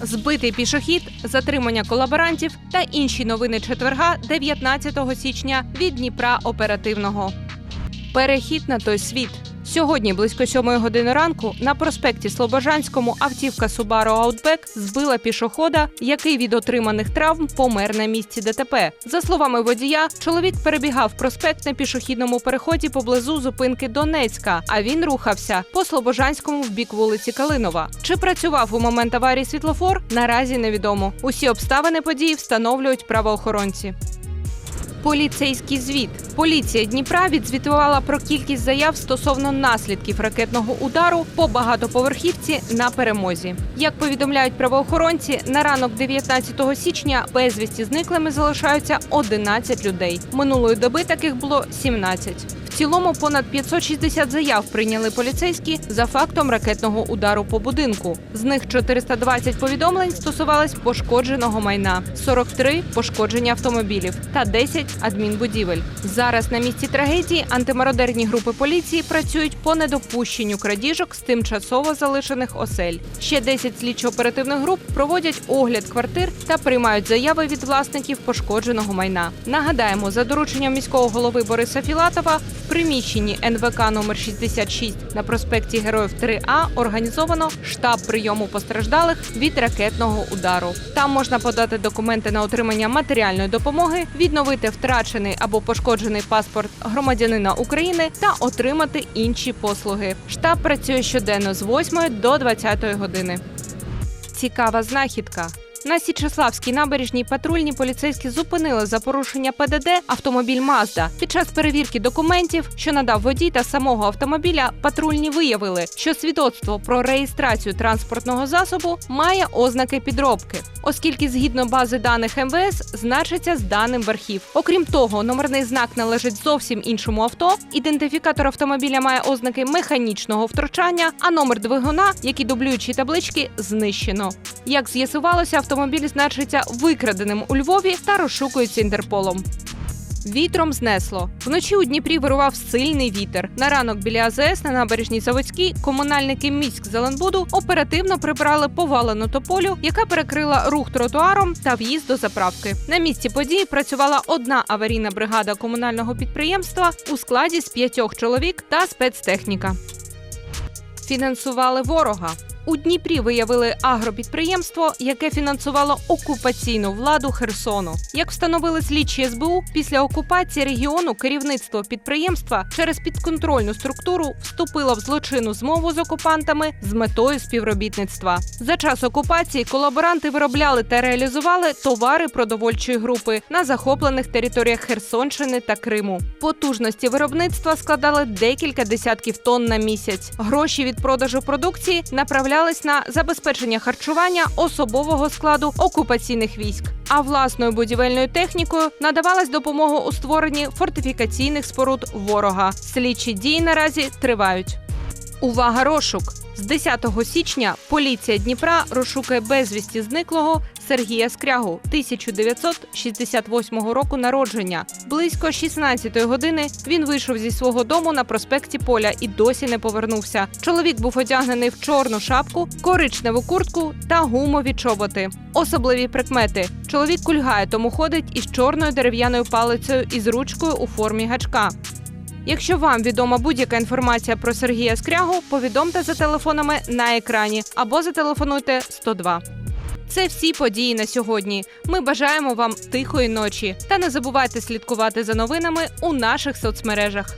збитий пішохід, затримання колаборантів та інші новини четверга 19 січня від Дніпра оперативного. Перехід на той світ. Сьогодні близько сьомої години ранку на проспекті Слобожанському автівка Subaru Outback збила пішохода, який від отриманих травм помер на місці ДТП. За словами водія, чоловік перебігав проспект на пішохідному переході поблизу зупинки Донецька, а він рухався по Слобожанському в бік вулиці Калинова. Чи працював у момент аварії світлофор? Наразі невідомо. Усі обставини події встановлюють правоохоронці. Поліцейський звіт. Поліція Дніпра відзвітувала про кількість заяв стосовно наслідків ракетного удару по багатоповерхівці на перемозі. Як повідомляють правоохоронці, на ранок 19 січня безвісті зниклими залишаються 11 людей. Минулої доби таких було 17. В цілому понад 560 заяв прийняли поліцейські за фактом ракетного удару по будинку. З них 420 повідомлень стосувались пошкодженого майна, 43 – пошкодження автомобілів та 10 – адмінбудівель. Зараз на місці трагедії антимародерні групи поліції працюють по недопущенню крадіжок з тимчасово залишених осель. Ще 10 слідчо-оперативних груп проводять огляд квартир та приймають заяви від власників пошкодженого майна. Нагадаємо, за дорученням міського голови Бориса Філатова приміщенні НВК номер 66 на проспекті Героїв 3А організовано штаб прийому постраждалих від ракетного удару. Там можна подати документи на отримання матеріальної допомоги, відновити втрачений або пошкоджений паспорт громадянина України та отримати інші послуги. Штаб працює щоденно з 8 до 20 години. Цікава знахідка. На Січеславській набережній патрульні поліцейські зупинили за порушення ПДД автомобіль Мазда. Під час перевірки документів, що надав водій та самого автомобіля, патрульні виявили, що свідоцтво про реєстрацію транспортного засобу має ознаки підробки, оскільки згідно бази даних МВС значиться з даним в архів. Окрім того, номерний знак належить зовсім іншому авто. Ідентифікатор автомобіля має ознаки механічного втручання, а номер двигуна, як і дублюючі таблички, знищено. Як з'ясувалося, автомобіль значиться викраденим у Львові та розшукується Інтерполом. Вітром знесло. Вночі у Дніпрі вирував сильний вітер. На ранок біля АЗС на набережній Заводській комунальники міськ Зеленбуду оперативно прибрали повалену тополю, яка перекрила рух тротуаром та в'їзд до заправки. На місці події працювала одна аварійна бригада комунального підприємства у складі з п'ятьох чоловік та спецтехніка. Фінансували ворога. У Дніпрі виявили агропідприємство, яке фінансувало окупаційну владу Херсону. Як встановили слідчі СБУ, після окупації регіону керівництво підприємства через підконтрольну структуру вступило в злочинну змову з окупантами з метою співробітництва. За час окупації колаборанти виробляли та реалізували товари продовольчої групи на захоплених територіях Херсонщини та Криму. Потужності виробництва складали декілька десятків тонн на місяць. Гроші від продажу продукції направлялись на забезпечення харчування особового складу окупаційних військ. А власною будівельною технікою надавалась допомога у створенні фортифікаційних споруд ворога. Слідчі дії наразі тривають. Увага, розшук! З 10 січня поліція Дніпра розшукує безвісті зниклого Сергія Скрягу 1968 року народження. Близько 16-ї години він вийшов зі свого дому на проспекті Поля і досі не повернувся. Чоловік був одягнений в чорну шапку, коричневу куртку та гумові чоботи. Особливі прикмети: чоловік кульгає, тому ходить із чорною дерев'яною палицею із ручкою у формі гачка. Якщо вам відома будь-яка інформація про Сергія Скрягу, повідомте за телефонами на екрані або зателефонуйте 102. Це всі події на сьогодні. Ми бажаємо вам тихої ночі та не забувайте слідкувати за новинами у наших соцмережах.